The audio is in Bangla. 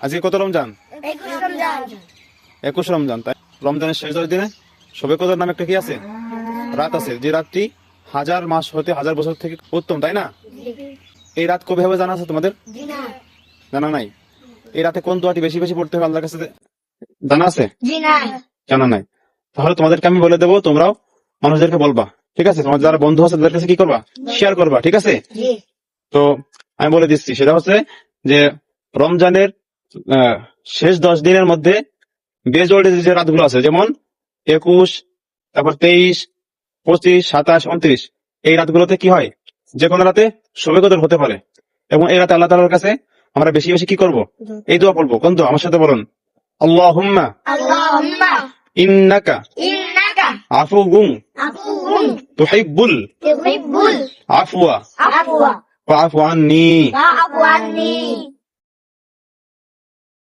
আজকে কত রমজান? একুশ রমজান। তাই? রমজানের শেষ দশ দিনে সবে কদর নামে একটা কি আছে? রাত আছে। যে রাতটি হাজার মাস হতে হাজার বছর থেকে উত্তম তাই না? এই রাত কবে হবে জানা আছে তোমাদের? জানা। নাই। এই রাতে কোন দোয়াটি বেশি বেশি পড়তে হবে আল্লাহর কাছে? জানা আছে? জানা নাই। তাহলে তোমাদেরকে আমি বলে দেবো তোমরাও মানুষদেরকে বলবা। ঠিক আছে? তোমার যারা বন্ধু আছে তাদের কাছে কি করবা? শেয়ার করবা ঠিক আছে? তো আমি বলে দিচ্ছি সেটা হচ্ছে যে রমজানের শেষ দশ দিনের মধ্যে বেজোড়ে যে রাতগুলো আছে যেমন একুশ তারপর তেইশ পঁচিশ সাতাশ উনত্রিশ এই রাতগুলোতে কি হয়? যে কোনো রাতে শবে কদর হতে পারে। এবং এই রাতে আল্লাহ তালার কাছে আমরা বেশি বেশি কি করব? এই দোয়া পড়ব কোন আমার সাথে বলুন আল্লাহুম্মা ইন্নাকা আফুউন আফুউন তুহিব্বুল আফওয়া আফওয়া আন্নি